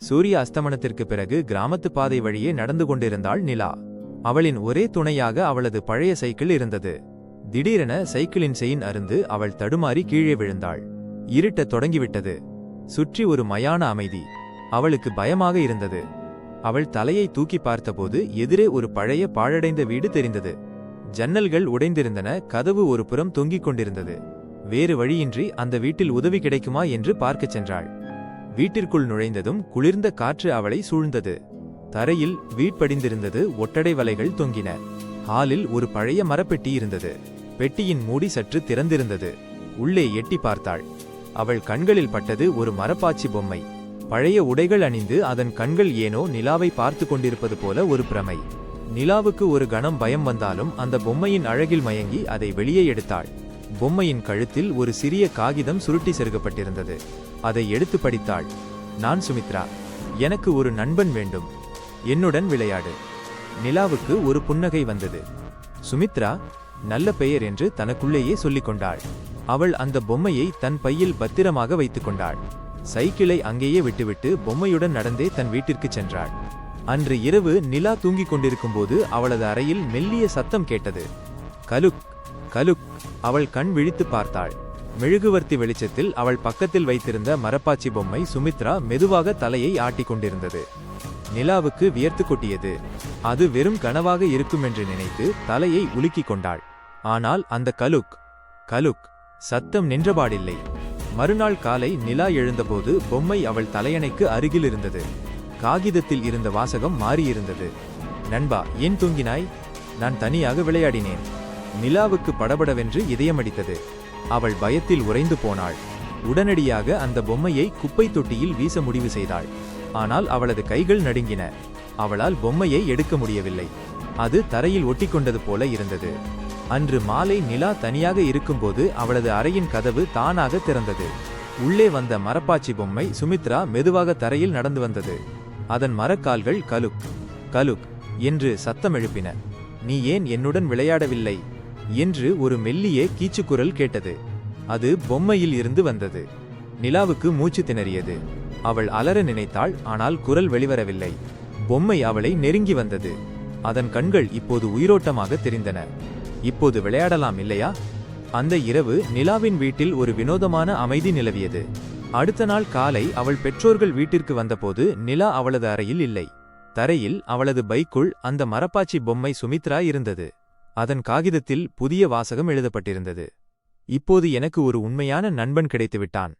சூரிய அஸ்தமனத்திற்கு பிறகு கிராமத்து பாதை வழியே நடந்து கொண்டிருந்தாள் நிலா. அவளின் ஒரே துணையாக அவளது பழைய சைக்கிள் இருந்தது. திடீரென சைக்கிளின் செயின் அருந்து அவள் தடுமாறி கீழே விழுந்தாள். இருட்டத் தொடங்கிவிட்டது. சுற்றி ஒரு மயான அமைதி. அவளுக்கு பயமாக இருந்தது. அவள் தலையை தூக்கி பார்த்தபோது எதிரே ஒரு பழைய பாழடைந்த வீடு தெரிந்தது. ஜன்னல்கள் உடைந்திருந்தன. கதவு ஒரு புறம் தொங்கிக் கொண்டிருந்தது. வேறு வழியின்றி அந்த வீட்டில் உதவி கிடைக்குமா என்று பார்க்கச் சென்றாள். வீட்டிற்குள் நுழைந்ததும் குளிர்ந்த காற்று அவளை சூழ்ந்தது. தரையில் வீட்படிந்திருந்தது ஒட்டடை வலைகள் தொங்கின. ஹாலில் ஒரு பழைய மரப்பெட்டி இருந்தது. பெட்டியின் மூடி சற்று திறந்திருந்தது. உள்ளே எட்டி பார்த்தாள். அவள் கண்களில் பட்டது ஒரு மரப்பாச்சி பொம்மை. பழைய உடைகள் அணிந்து அதன் கண்கள் ஏனோ நிலாவை பார்த்து கொண்டிருப்பது போல ஒரு பிரமை. நிலாவுக்கு ஒரு கணம் பயம் வந்தாலும் அந்த பொம்மையின் அழகில் மயங்கி அதை வெளியே எடுத்தாள். பொம்மையின் கழுத்தில் ஒரு சிறிய காகிதம் சுருட்டி செருகப்பட்டிருந்தது. அதை எடுத்து படித்தாள் நான் சுமித்ரா எனக்கு ஒரு நண்பன் வேண்டும். என்னுடன் விளையாடு. நிலாவுக்கு ஒரு புன்னகை வந்தது. சுமித்ரா நல்ல பெயர் என்று தனக்குள்ளேயே சொல்லிக் கொண்டாள். அவள் அந்த பொம்மையை தன் பையில் பத்திரமாக வைத்துக் கொண்டாள். சைக்கிளை அங்கேயே விட்டுவிட்டு பொம்மையுடன் நடந்தே தன் வீட்டிற்கு சென்றாள். அன்று இரவு நிலா தூங்கிக் கொண்டிருக்கும்போது அவளது அறையில் மெல்லிய சத்தம் கேட்டது. கலுக் கலுக் அவள் கண் விழித்து பார்த்தாள். மெழுகுவர்த்தி வெளிச்சத்தில் அவள் பக்கத்தில் வைத்திருந்த மரப்பாச்சி பொம்மை சுமித்ரா மெதுவாக தலையை ஆட்டிக் கொண்டிருந்தது. நிலாவுக்கு வியர்த்து கொட்டியது. அது வெறும் கனவாக இருக்கும் என்று நினைத்து தலையை உலுக்கிக் கொண்டாள். ஆனால் அந்த கலுக் கலுக் சத்தம் நின்றபாடில்லை. மறுநாள் காலை நிலா எழுந்தபோது பொம்மை அவள் தலையணைக்கு அருகில் இருந்தது. காகிதத்தில் இருந்த வாசகம் மாறியிருந்தது. நண்பா ஏன் தூங்கினாய்? நான் தனியாக விளையாடினேன். நிலாவுக்கு படபடவென்று இதயமடித்தது. அவள் பயத்தில் உறைந்து போனாள். உடனடியாக அந்த பொம்மையை குப்பை தொட்டியில் வீச முடிவு செய்தாள். ஆனால் அவளது கைகள் நடுங்கின. அவளால் பொம்மையை எடுக்க முடியவில்லை. அது தரையில் ஒட்டிக்கொண்டது போல இருந்தது. அன்று மாலை நிலா தனியாக இருக்கும்போது அவளது அறையின் கதவு தானாக திறந்தது. உள்ளே வந்த மரப்பாச்சி பொம்மை சுமித்ரா மெதுவாக தரையில் நடந்து வந்தது. அதன் மரக்கால்கள் கலுக் கலுக் என்று சத்தம் எழுப்பின. நீ ஏன் என்னுடன் விளையாடவில்லை? என்று ஒரு மெல்லிய கீச்சுக்குரல் கேட்டது. அது பொம்மையில் இருந்து வந்தது. நிலாவுக்கு மூச்சு திணறியது. அவள் அலற நினைத்தாள் ஆனால் குரல் வெளிவரவில்லை. பொம்மை அவளை நெருங்கி வந்தது. அதன் கண்கள் இப்போது உயிரோட்டமாக தெரிந்தன. இப்போது விளையாடலாம் இல்லையா? அந்த இரவு நிலாவின் வீட்டில் ஒரு வினோதமான அமைதி நிலவியது. அடுத்த நாள் காலை அவள் பெற்றோர்கள் வீட்டிற்கு வந்தபோது நிலா அவளது அறையில் இல்லை. தரையில் அவளது பைக்குள் அந்த மரப்பாச்சி பொம்மை சுமித்ரா இருந்தது. அதன் காகிதத்தில் புதிய வாசகம் எழுதப்பட்டிருந்தது. இப்போது எனக்கு ஒரு உண்மையான நண்பன் கிடைத்துவிட்டான்.